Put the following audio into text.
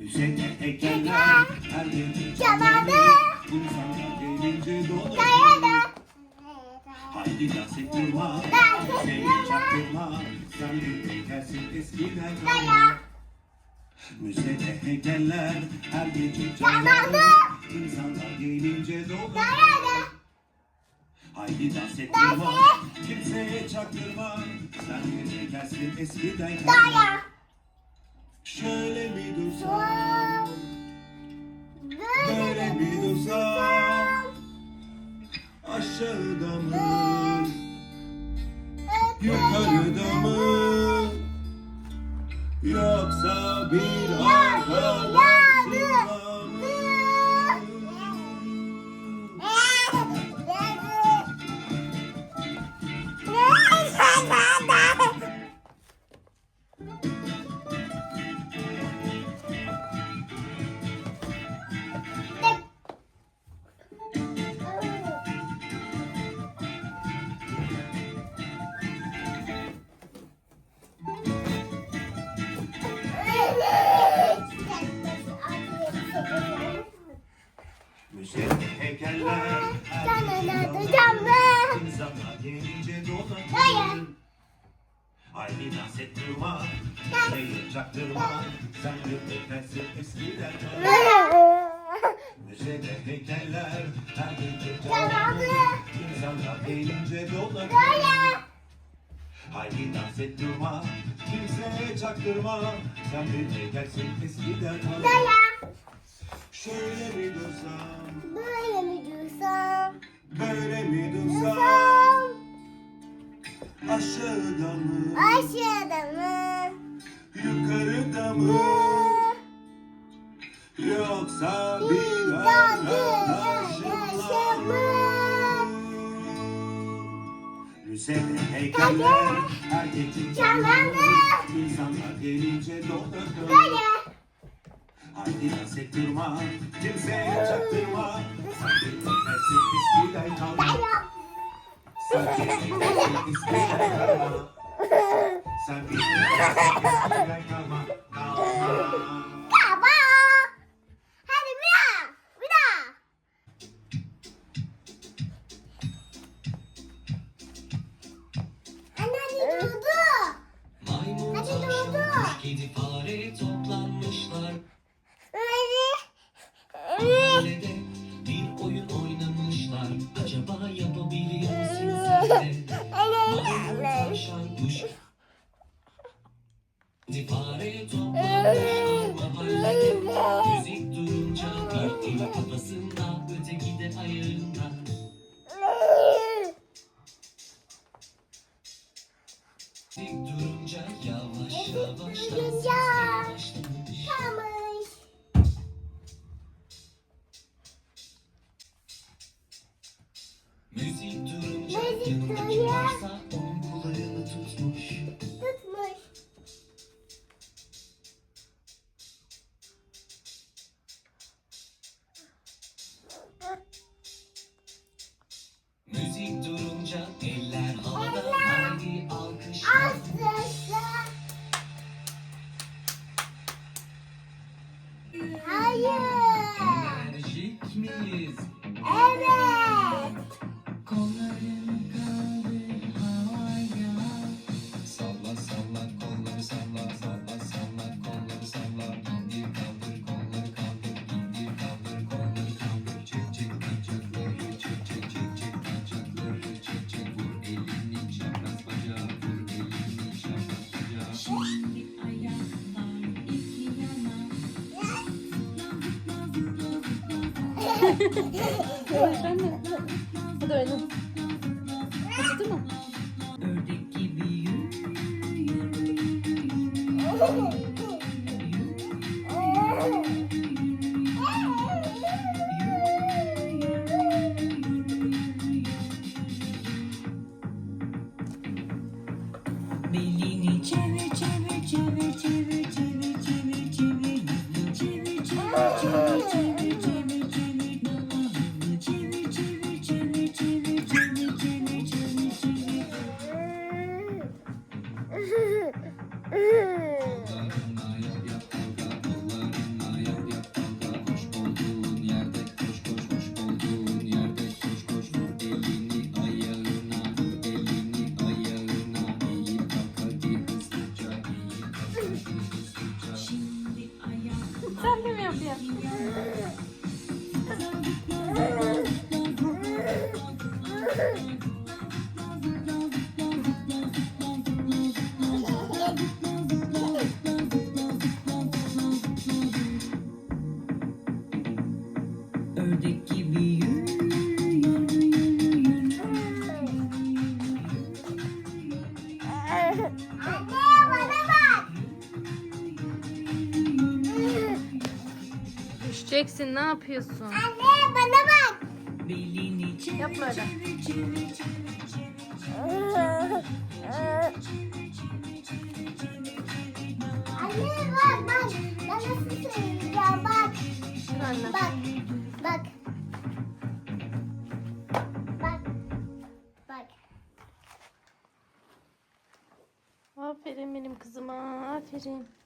Müzede heykeller her yerin çalardı Kumsalda gelince dolu Kayada Haydi dans ettirma Seni çaktırma. Sen de gelsin eskiden. Kaya Müzede heykeller her gece çalardı Kumsalda gelince dolu Haydi dans ettirma Kimseye çaktırma. Sen de gelsin eskiden. Kaya Şöyle mi dursam? Böyle mi dursam? Aşağıda mı? Yukarıda mı? Yoksa bir arkada Haydi dans ettirma, neyi çaktırma, sen yıldır tersi eskiden var. Müzede heykeller, her gün canlı, insanlar eğlence dolanır. Haydi dans ettirma, kimseye çaktırma, sen bir heykelsin eskiden var. Şöyle bir gözler. Aşağıda mı? Aşağıda mı? Yukarıda mı? Yoksa bir arkadaşımla mı? Lisede heykeller, erkeklik canlandı. İnsanlar gelince doldurdu. Haydi dans ettirma, kimseye çaktırma. Sanki nefesi bisküviyle kaldı. Sanki nefesi bisküviyle kaldı. Sen bir kalma Kalma. Hadi bir daha. Bir daha. Anne hadi durdu. Maymun, Hadi durdu. kedi, fare toplanmışlar. Müzik durunca bir eli kafasında, öteki de ayağında. Müzik durunca yavaş yavaş dans. Müzik durunca yanında kim varsa onun durunca eller havada haydi alkışla. Hayır. Enerjik miyiz? Evet. Yürü yürü Belini çevir çevir çevir çevir Dur bir dakika. ördek gibi yürü yürü yürü yürü. Düşeceksin ne yapıyorsun? Anne bana bak. belini çevir Yapma öyle. çevir çevir çevir Anne bak bak. Ben nasıl söyleyeceğim bak. Anne. Bak. Bak. Bak. Bak. Aferin benim kızıma. Aferin.